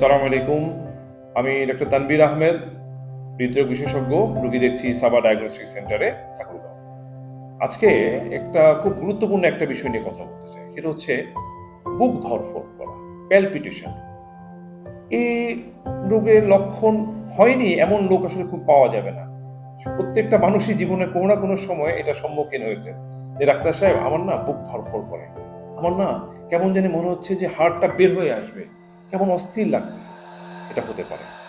সালাম আলাইকুম। আমি ডক্টর তানবির আহমেদ, হৃদরোগ বিশেষজ্ঞ, রুগী দেখছি সাবা ডায়াগনস্টিক সেন্টারে ঠাকুরগাঁও। আজকে একটা খুব গুরুত্বপূর্ণ একটা বিষয় নিয়ে কথা বলতে চাই। সেটা হচ্ছে বুক ধরফর করা প্যালপিটেশন এই রোগের লক্ষণ হয়নি, এমন লোক আসলে খুব পাওয়া যাবে না। প্রত্যেকটা মানুষই জীবনে কোনো না কোনো সময় এটা সম্মুখীন হয়েছে। যে ডাক্তার সাহেব, আমার না বুক ধরফর করে। আমার না কেমন জানি মনে হচ্ছে যে হাড়টা বের হয়ে আসবে। কেমন অস্থির লাগতেছে এটা হতে পারে।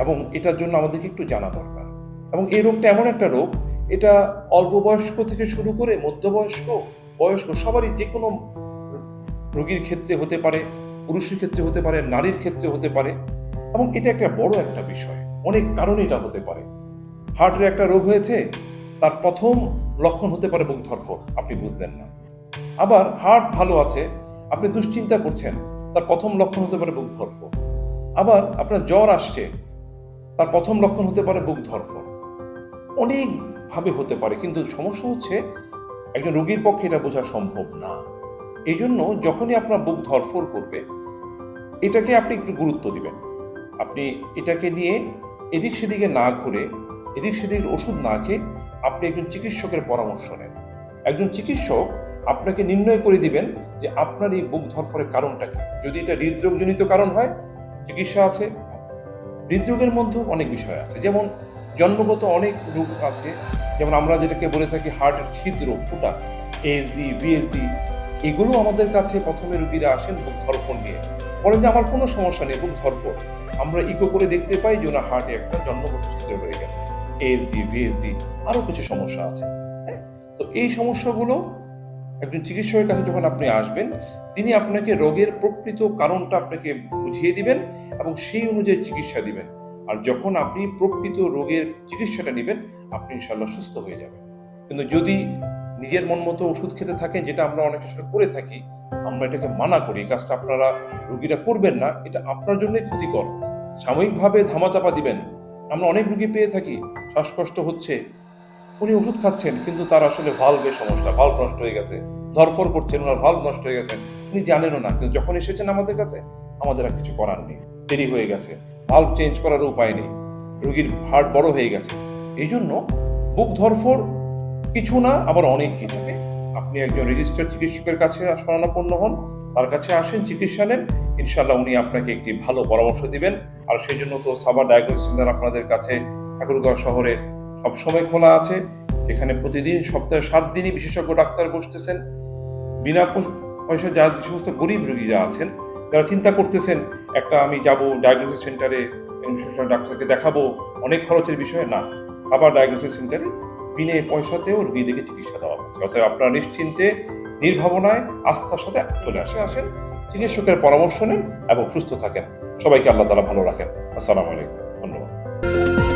এবং এটার জন্য আমাদেরকে একটু জানা দরকার। এবং এই রোগটা এমন একটা রোগ, এটা অল্প বয়স্ক থেকে শুরু করে মধ্যবয়স্ক, বয়স্ক, সবারই যে কোনো রোগীর ক্ষেত্রে হতে পারে, পুরুষের ক্ষেত্রে হতে পারে, নারীর ক্ষেত্রে হতে পারে। এবং এটা একটা বড় একটা বিষয়, অনেক কারণে এটা হতে পারে। হার্টের একটা রোগ হয়েছে, তার প্রথম লক্ষণ হতে পারে বুক ধরফর, আপনি বুঝবেন না। আবার হার্ট ভালো আছে, আপনি দুশ্চিন্তা করছেন তার প্রথম লক্ষণ হতে পারে বুক ধরফর আবার আপনার জ্বর আসছে, তার প্রথম লক্ষণ হতে পারে বুক ধরফর অনেকভাবে হতে পারে, কিন্তু সমস্যা হচ্ছে একজন রোগীর পক্ষে এটা বোঝা সম্ভব না। এই জন্য যখনই আপনার বুক ধরফর করবে, এটাকে আপনি একটু গুরুত্ব দিবেন। আপনি এটাকে নিয়ে এদিক সেদিকে না ঘুরে, এদিক সেদিক ওষুধ না খেয়ে আপনি একজন চিকিৎসকের পরামর্শ নেন। একজন চিকিৎসক আপনাকে নির্ণয় করে দিবেন যে আপনার এই বুক ধরফরের কারণটা কি। যদি এটা হৃদরোগজনিত কারণ হয়, চিকিৎসা আছে। হৃদরোগের মধ্যেও অনেক বিষয় আছে। যেমন জন্মগত অনেক রোগ আছে। যেমন আমরা যেটাকে বলে থাকি হার্টের ছিদ্র, ফুটা এএসডি ভিএসডি এগুলো আমাদের কাছে প্রথমে রুগীরা আসেন বুক ধরফর নিয়ে। বলেন যে আমার কোনো সমস্যা নেই, বুক ধরফর। আমরা ইকো করে দেখতে পাই যে ওনার হার্টে একটা জন্মগত ছিদ্র হয়ে গেছে। এএসডি ভিএসডি আরও কিছু সমস্যা আছে। হ্যাঁ? তো এই সমস্যাগুলো একজন চিকিৎসকের কাছে যখন আপনি আসবেন, তিনি আপনাকে রোগের প্রকৃত কারণটা আপনাকে বুঝিয়ে দিবেন এবং সেই অনুযায়ী চিকিৎসা দিবেন। আর যখন আপনি প্রকৃত রোগের চিকিৎসাটা নেবেন, আপনি ইনশাল্লাহ সুস্থ হয়ে যাবেন। কিন্তু যদি নিজের মন মতো ওষুধ খেতে থাকেন, যেটা আমরা অনেক সময় করে থাকি, আমরা এটাকে মানা করি, এই কাজটা আপনারা রোগীরা করবেন না, এটা আপনার জন্যই ক্ষতিকর। সাময়িকভাবে ধামাচাপা দিবেন। আমরা অনেক রুগী পেয়ে থাকি, শ্বাসকষ্ট হচ্ছে উনি ওষুধ খাচ্ছেন, কিন্তু তার আসলে ভাল্বের সমস্যা ভাল্ব নষ্ট হয়ে গেছে। ধরফর করছেন, ওনার ভাল্ব নষ্ট হয়ে গেছে। উনি জানেনও না, কিন্তু যখন এসেছেন আমাদের কাছে, আমাদের আর কিছু করার নেই। দেরি হয়ে গেছে। ভাল্ব চেঞ্জ করার উপায় নেই। রোগীর হার্ট বড় হয়ে গেছে। এই জন্য বুক ধরফর কিছু না, আবার অনেক কিছুকে। আপনি একজন রেজিস্টার্ড চিকিৎসকের কাছে শরণাপন্ন হন, তার কাছে আসেন, চিকিৎসা নেন। ইনশাল্লাহ উনি আপনাকে একটি ভালো পরামর্শ দিবেন। আর সেই জন্য তো সাবা ডায়াগনোসিস সেন্টার আপনাদের কাছে ঠাকুরগাঁও শহরে সবসময় খোলা আছে। সেখানে প্রতিদিন সপ্তাহে সাত দিনই বিশেষজ্ঞ ডাক্তার বসতেছেন। বিনা পয়স- যা সমস্ত গরিব রোগীরা আছেন, যারা চিন্তা করতেছেন, একটা আমি যাব ডায়াগনোসিস সেন্টারে ডাক্তারকে দেখাবো। অনেক খরচের বিষয় না। আবার ডায়াগনোসিস সেন্টারে বিনে পয়সাতেও রোগীদেরকে চিকিৎসা দেওয়া হচ্ছে। অতএব আপনারা নিশ্চিন্তে, নির্ভাবনায়, আস্থার সাথে চলে আসে, আসেন, চিকিৎসকের পরামর্শ নেন এবং সুস্থ থাকেন। সবাইকে আল্লাহ তালা ভালো রাখেন। আসসালামু আলাইকুম। ধন্যবাদ।